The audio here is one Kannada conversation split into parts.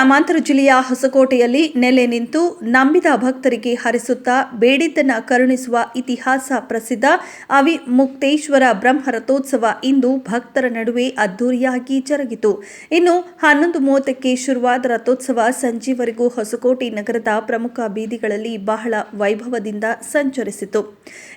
ಗ್ರಾಮಾಂತರ ಜಿಲ್ಲೆಯ ಹೊಸಕೋಟೆಯಲ್ಲಿ ನೆಲೆ ನಿಂತು ನಂಬಿದ ಭಕ್ತರಿಗೆ ಹರಿಸುತ್ತಾ ಬೇಡಿದ್ದನ್ನ ಕರುಣಿಸುವ ಇತಿಹಾಸ ಪ್ರಸಿದ್ಧ ಅವಿಮುಕ್ತೇಶ್ವರ ಬ್ರಹ್ಮ ರಥೋತ್ಸವ ಇಂದು ಭಕ್ತರ ನಡುವೆ ಅದ್ದೂರಿಯಾಗಿ ಜರುಗಿತು. ಇನ್ನು ಹನ್ನೊಂದು ಮೂವತ್ತಕ್ಕೆ ಶುರುವಾದ ರಥೋತ್ಸವ ಸಂಜೆವರೆಗೂ ಹೊಸಕೋಟೆ ನಗರದ ಪ್ರಮುಖ ಬೀದಿಗಳಲ್ಲಿ ಬಹಳ ವೈಭವದಿಂದ ಸಂಚರಿಸಿತು.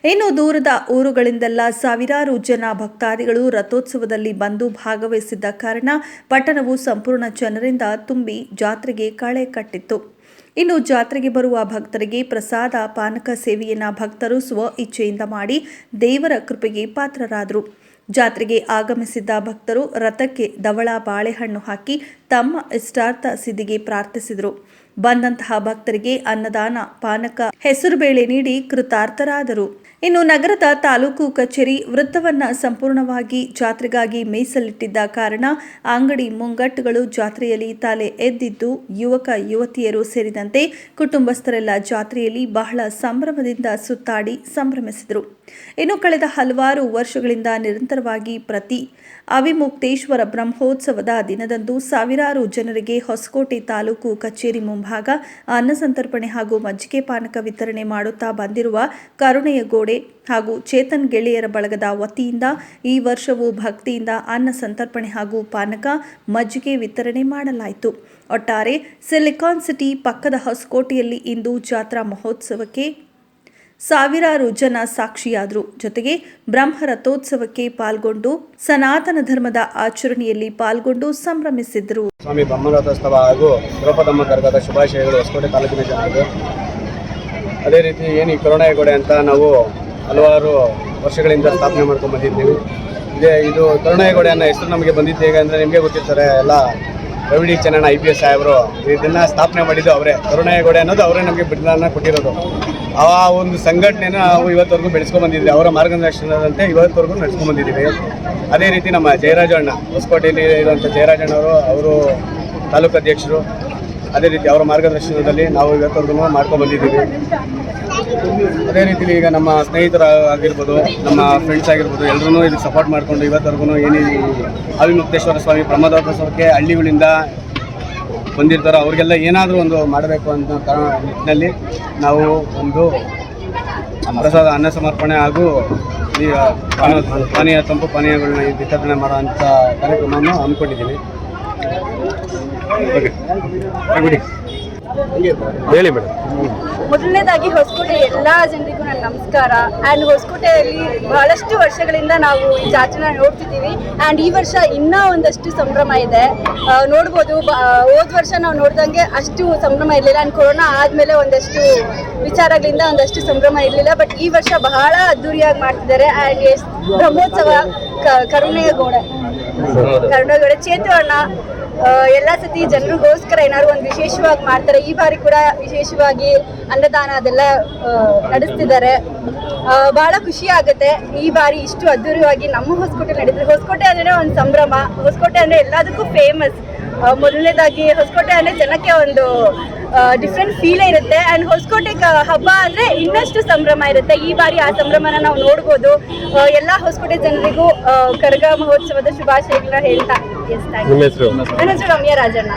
ಇನ್ನು ದೂರದ ಊರುಗಳಿಂದೆಲ್ಲ ಸಾವಿರಾರು ಜನ ಭಕ್ತಾದಿಗಳು ರಥೋತ್ಸವದಲ್ಲಿ ಬಂದು ಭಾಗವಹಿಸಿದ್ದ ಕಾರಣ ಪಟ್ಟಣವು ಸಂಪೂರ್ಣ ಜನರಿಂದ ತುಂಬಿ ಜಾತ್ರೆಗೆ ಕಳೆ ಕಟ್ಟಿತ್ತು. ಇನ್ನು ಜಾತ್ರೆಗೆ ಬರುವ ಭಕ್ತರಿಗೆ ಪ್ರಸಾದ, ಪಾನಕ ಸೇವೆಯನ್ನ ಭಕ್ತರು ಸ್ವ ಇಚ್ಛೆಯಿಂದ ಮಾಡಿ ದೇವರ ಕೃಪೆಗೆ ಪಾತ್ರರಾದರು. ಜಾತ್ರೆಗೆ ಆಗಮಿಸಿದ್ದ ಭಕ್ತರು ರಥಕ್ಕೆ ದವಳ ಬಾಳೆಹಣ್ಣು ಹಾಕಿ ತಮ್ಮ ಇಷ್ಟಾರ್ಥ ಸಿದ್ಧಿಗೆ ಪ್ರಾರ್ಥಿಸಿದರು. ಬಂದಂತಹ ಭಕ್ತರಿಗೆ ಅನ್ನದಾನ, ಪಾನಕ, ಹೆಸರುಬೇಳೆ ನೀಡಿ ಕೃತಾರ್ಥರಾದರು. ಇನ್ನು ನಗರದ ತಾಲೂಕು ಕಚೇರಿ ವೃತ್ತವನ್ನ ಸಂಪೂರ್ಣವಾಗಿ ಜಾತ್ರೆಗಾಗಿ ಮೀಸಲಿಟ್ಟಿದ್ದ ಕಾರಣ ಅಂಗಡಿ ಮುಂಗಟ್ಟುಗಳು ಜಾತ್ರೆಯಲ್ಲಿ ತಲೆ ಎದ್ದಿದ್ದು ಯುವಕ, ಯುವತಿಯರು ಸೇರಿದಂತೆ ಕುಟುಂಬಸ್ಥರೆಲ್ಲ ಜಾತ್ರೆಯಲ್ಲಿ ಬಹಳ ಸಂಭ್ರಮದಿಂದ ಸುತ್ತಾಡಿ ಸಂಭ್ರಮಿಸಿದರು. ಇನ್ನು ಕಳೆದ ಹಲವಾರು ವರ್ಷಗಳಿಂದ ನಿರಂತರವಾಗಿ ಪ್ರತಿ ಅವಿಮುಕ್ತೇಶ್ವರ ಬ್ರಹ್ಮೋತ್ಸವದ ದಿನದಂದು ಸಾವಿರಾರು ಜನರಿಗೆ ಹೊಸಕೋಟೆ ತಾಲೂಕು ಕಚೇರಿ ಮುಂಭಾಗ ಅನ್ನ ಸಂತರ್ಪಣೆ ಹಾಗೂ ಮಜ್ಜಿಗೆ ಪಾನಕ ವಿತರಣೆ ಮಾಡುತ್ತಾ ಬಂದಿರುವ ಕರುಣೆಯ ಗೋಡೆ ಹಾಗೂ ಚೇತನ್ ಗೆಳೆಯರ ಬಳಗದ ವತಿಯಿಂದ ಈ ವರ್ಷವೂ ಭಕ್ತಿಯಿಂದ ಅನ್ನ ಸಂತರ್ಪಣೆ ಹಾಗೂ ಪಾನಕ ಮಜ್ಜಿಗೆ ವಿತರಣೆ ಮಾಡಲಾಯಿತು. ಒಟ್ಟಾರೆ ಸಿಲಿಕಾನ್ ಸಿಟಿ ಪಕ್ಕದ ಹೊಸಕೋಟೆಯಲ್ಲಿ ಇಂದು ಜಾತ್ರಾ ಮಹೋತ್ಸವಕ್ಕೆ ಸಾವಿರಾರು ಜನ ಸಾಕ್ಷಿಯಾದರು. ಜೊತೆಗೆ ಬ್ರಹ್ಮ ರಥೋತ್ಸವಕ್ಕೆ ಪಾಲ್ಗೊಂಡು ಸನಾತನ ಧರ್ಮದ ಆಚರಣೆಯಲ್ಲಿ ಪಾಲ್ಗೊಂಡು ಸಂಭ್ರಮಿಸಿದರು. ಸ್ವಾಮಿ ಬ್ರಹ್ಮರಥೋತ್ಸವ ಹಾಗೂ ದ್ರೌಪದಮ್ಮ ಕರ್ಗದ ಶುಭಾಶಯಗಳು ಹೊಸಕೋಟೆ ತಾಲೂಕಿನ ಜನರಿಗೆ. ಅದೇ ರೀತಿ ಏನು ಈ ಅಂತ ನಾವು ಹಲವಾರು ವರ್ಷಗಳಿಂದ ಸ್ಥಾಪನೆ ಮಾಡ್ಕೊಂಡು ಬಂದಿದ್ದೀವಿ. ಇದೇ ಇದು ಕರುಣಾಯಗೋಡೆ ಅನ್ನೋ ಹೆಸರು ನಮಗೆ ಬಂದಿದ್ದು ಹೇಗೆ ಅಂದರೆ ನಿಮಗೆ ಗೊತ್ತಿರ್ತಾರೆ, ಎಲ್ಲ Ravi D Channanna, I P S ಸಾಹೇಬರು ಇದನ್ನು ಸ್ಥಾಪನೆ ಮಾಡಿದ್ದು ಅವರೇ. ಕರುಣಾಯಗೋಡೆ ಅನ್ನೋದು ಅವರೇ ನಮಗೆ ಬಿಡ್ಲನ್ನ ಕೊಟ್ಟಿರೋದು. ಆ ಒಂದು ಸಂಘಟನೆನ ನಾವು ಇವತ್ತವರೆಗೂ ಬೆಳೆಸ್ಕೊಂಡು ಬಂದಿದ್ವಿ. ಅವರ ಮಾರ್ಗದರ್ಶನದಂತೆ ಇವತ್ತವರೆಗೂ ನಡೆಸ್ಕೊಂಡು ಬಂದಿದ್ದೀವಿ. ಅದೇ ರೀತಿ ನಮ್ಮ ಜಯರಾಜಣ್ಣ ಹೊಸಕೋಟೆಯಲ್ಲಿ ಇರುವಂಥ ಜಯರಾಜಣ್ಣ ಅವರು ತಾಲೂಕು ಅಧ್ಯಕ್ಷರು, ಅದೇ ರೀತಿ ಅವರ ಮಾರ್ಗದರ್ಶನದಲ್ಲಿ ನಾವು ಇವತ್ತವರೆಗೂ ಮಾಡ್ಕೊಂಡು ಬಂದಿದ್ದೀವಿ. ಅದೇ ರೀತಿ ಈಗ ನಮ್ಮ ಸ್ನೇಹಿತರ ಆಗಿರ್ಬೋದು ನಮ್ಮ ಫ್ರೆಂಡ್ಸ್ ಆಗಿರ್ಬೋದು ಎಲ್ಲರೂ ಇದಕ್ಕೆ ಸಪೋರ್ಟ್ ಮಾಡಿಕೊಂಡು ಇವತ್ತವರೆಗೂ ಏನೇ ಅವಿಮುಕ್ತೇಶ್ವರ ಸ್ವಾಮಿ ಬ್ರಹ್ಮದೋತ್ಸವಕ್ಕೆ ಹಳ್ಳಿಗಳಿಂದ ಬಂದಿರ್ತಾರೋ ಅವ್ರಿಗೆಲ್ಲ ಏನಾದರೂ ಒಂದು ಮಾಡಬೇಕು ಅಂತ ನಿಟ್ಟಿನಲ್ಲಿ ನಾವು ಒಂದು ಪ್ರಸಾದ ಅನ್ನ ಸಮರ್ಪಣೆ ಹಾಗೂ ಈ ಪಾನ- ಪಾನೀಯ ತಂಪು ಪಾನೀಯಗಳನ್ನ ವಿತರಣೆ ಅಂತ ಕಾರ್ಯಕ್ರಮವನ್ನು ಹಮ್ಮಿಕೊಂಡಿದ್ದೀವಿ ಹೇಳಿ ಮೇಡಮ್. ಮೊದಲನೇದಾಗಿ ಹೊಸಕೋಟೆ ಎಲ್ಲ ಜನರಿಗೂ ನನ್ನ ನಮಸ್ಕಾರ. ಆ್ಯಂಡ್ ಹೊಸಕೋಟೆಯಲ್ಲಿ ಬಹಳಷ್ಟು ವರ್ಷಗಳಿಂದ ನಾವು ಈ ಜಾತ್ರೆನ ನೋಡ್ತಿದ್ದೀವಿ. ಆ್ಯಂಡ್ ಈ ವರ್ಷ ಇನ್ನೂ ಒಂದಷ್ಟು ಸಂಭ್ರಮ ಇದೆ. ನೋಡ್ಬೋದು ಹೋದ ವರ್ಷ ನಾವು ನೋಡ್ದಂಗೆ ಅಷ್ಟು ಸಂಭ್ರಮ ಇರಲಿಲ್ಲ. ಆ್ಯಂಡ್ ಕೊರೋನಾ ಆದಮೇಲೆ ಒಂದಷ್ಟು ವಿಚಾರಗಳಿಂದ ಒಂದಷ್ಟು ಸಂಭ್ರಮ ಇರಲಿಲ್ಲ. ಬಟ್ ಈ ವರ್ಷ ಬಹಳ ಅದ್ದೂರಿಯಾಗಿ ಮಾಡ್ತಿದ್ದಾರೆ. ಆ್ಯಂಡ್ ಬ್ರಹ್ಮೋತ್ಸವ ಕರುಣೆಯ ಗೋಡೆ. ಕರುಣೆಯ ಗೋಡೆ. ಆ, ಎಲ್ಲ ಸತಿ ಜನರಿಗೋಸ್ಕರ ಏನಾದ್ರು ಒಂದು ವಿಶೇಷವಾಗಿ ಮಾಡ್ತಾರೆ. ಈ ಬಾರಿ ಕೂಡ ವಿಶೇಷವಾಗಿ ಅನ್ನದಾನ ಅದೆಲ್ಲ ನಡೆಸ್ತಿದ್ದಾರೆ. ಬಹಳ ಖುಷಿ ಆಗುತ್ತೆ. ಈ ಬಾರಿ ಇಷ್ಟು ಅದ್ದೂರಿಯಾಗಿ ನಮ್ಮ ಹೊಸಕೋಟೆ ನಡೀತಾರೆ ಹೊಸಕೋಟೆ ಅಂದ್ರೆ ಒಂದು ಸಂಭ್ರಮ. ಹೊಸಕೋಟೆ ಅಂದ್ರೆ ಎಲ್ಲದಕ್ಕೂ ಫೇಮಸ್ ಮೊದಲನೇದಾಗಿ ಹೊಸಕೋಟೆ ಅಂದ್ರೆ ಜನಕ್ಕೆ ಒಂದು ಡಿಫ್ರೆಂಟ್ ಫೀಲ್ ಇರುತ್ತೆ. ಆ್ಯಂಡ್ ಹೊಸಕೋಟೆ ಹಬ್ಬ ಅಂದರೆ ಇನ್ನಷ್ಟು ಸಂಭ್ರಮ ಇರುತ್ತೆ. ಈ ಬಾರಿ ಆ ಸಂಭ್ರಮನ ನಾವು ನೋಡ್ಬೋದು. ಎಲ್ಲ ಹೊಸಕೋಟೆ ಜನರಿಗೂ ಕರಗ ಮಹೋತ್ಸವದ ಶುಭಾಶಯಗಳನ್ನ ಹೇಳ್ತಾ ಎಸ್ ಥ್ಯಾಂಕ್ ಹೆಸರು? ನನ್ನ ಹೆಸರು ರಮ್ಯಾ ರಾಜಣ್ಣ.